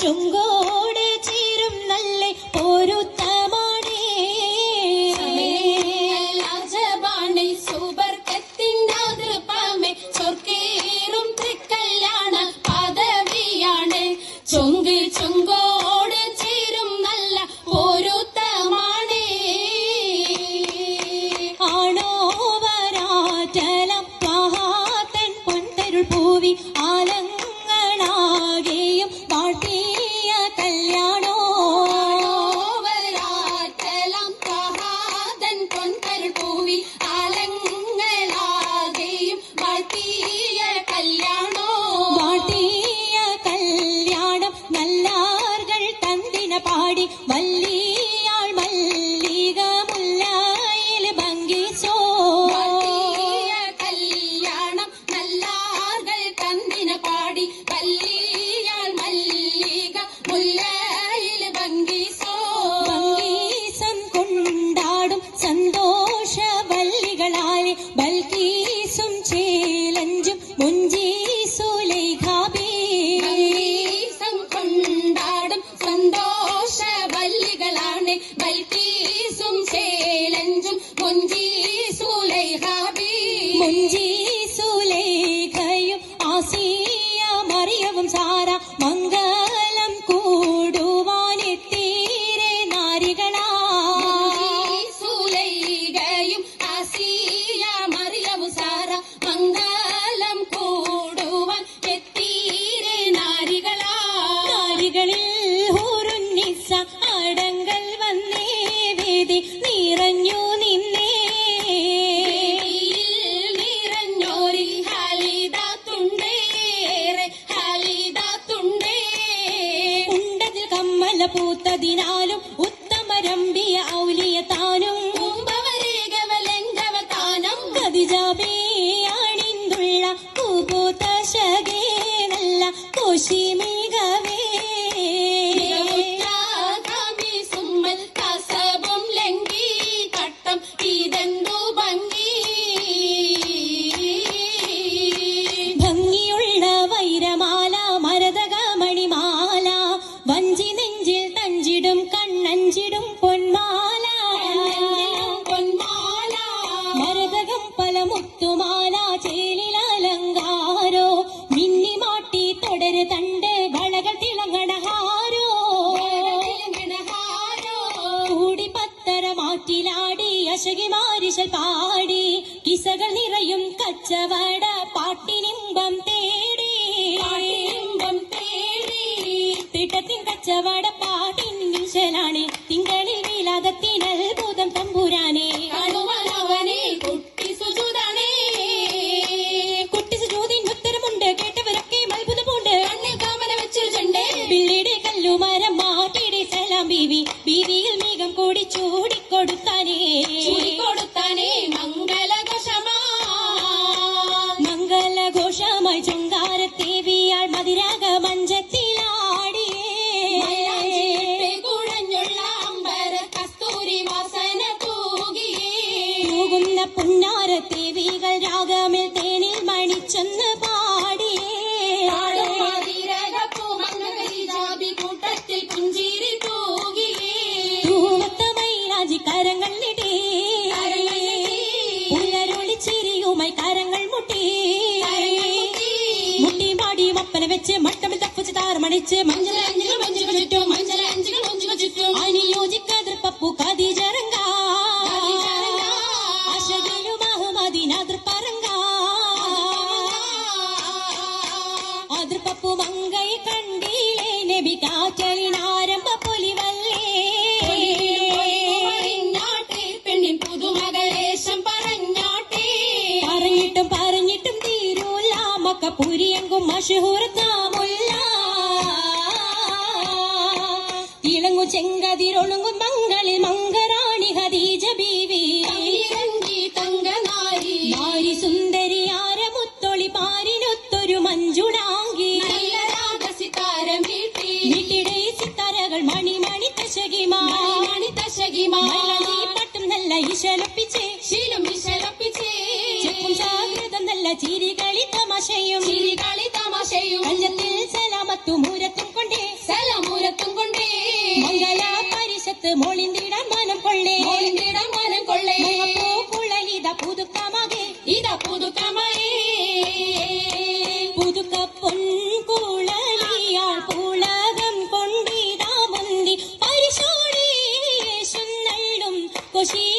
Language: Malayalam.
ചുങ്കോട് ചേരും നല്ല പൊരുത്തമാണേ രാജപാണി സുബർക്കത്തിന്റെ അതിർപ്പമേ ചൊർക്കേറും തൃക്കല്യാണ പദവിയാണ്. ചുങ്ക് ചുങ്കോട് ചേരും നല്ല പൊരുത്തമാണ്. ആണോ വരാറ്റലം പൂവി തന്തിന പാടി മുഞ്ചീസുലേഖയും ആസിയ മറിയവും സാര മംഗലം കൂടുവാനെത്തീരെ നാരികളാ. സുലൈകയും ആസിയ മറിയവും സാര മംഗലം കൂടുവാൻ എത്തീരെ നാരികളാ. നാരികളിൽ ഹൂറുന്നിസ അടങ്കൽ വന്നേ വേദി പൂത്തതിനാലും ഉത്തമരമ്പിയ ഔലിയ താനും കുംഭവരേഖവലംഘവതാനം കതിജാബേ അണിന്തുള്ള പൂപൂത്ത ശകേ നല്ല മുത്തുമാല അലങ്കാരോ മിന്നിമാട്ടി തുടര് തണ്ട് വളകൾ തിളങ്ങണഹാരോ തിളങ്ങണഹാരോ. കൂടി പത്തര മാറ്റിലാടി അശകി മാരിശൽ പാടി കിസകൾ നിറയും കച്ചവട പാട്ടിനിമ്പം തേടി പാട്ടിനിമ്പം തേടി. തിട്ടത്തിൻ കച്ചവട കല്ലുമരം മാറ്റിടെ സലാം ബീവി ബീവിയിൽ മേഘം കൂടി ചൂടിക്കൊടുത്താനേ ചൂടിക്കൊടുത്താനേ മംഗളഘോഷമാ. മംഗളഘോഷമായി ചുങ്കാരത്തേവിയാൾ മതിരാഗ മഞ്ചത്തിലാടിയേ മപ്പന വെച്ച് മട്ടമിൽ തപ്പുച്ച് താറമണിച്ച് മഞ്ഞൾ മഞ്ചലഞ്ചികൾ മഞ്ചുകൾ ചുറ്റും മഞ്ചലഞ്ചികൾ മഞ്ചുകൾ ചുറ്റും അനുയോജിക്കാതിർ പപ്പു ഒണുങ്ങും മംഗളി മംഗരാണി ഹദീജ ബീവി. തങ്ക നാരി നാരി സുന്ദരി ആരമുത്തൊളി പാരിനൊത്തൊരു മഞ്ജുടാങ്കി നല്ല രാഗസി താരം വീട്ടി. സിത്താരകൾ മണിമണി തശകിമാ. മണി തശകിമാ. നീ പട്ടും നല്ല ഇശലൊപ്പിച്ചേ ശീലും നല്ല ചിരികളി തമാശയും. ചിരികളി തമാശയും. കഞ്ചത്തിൽ സലാമത്തു മുര खुशी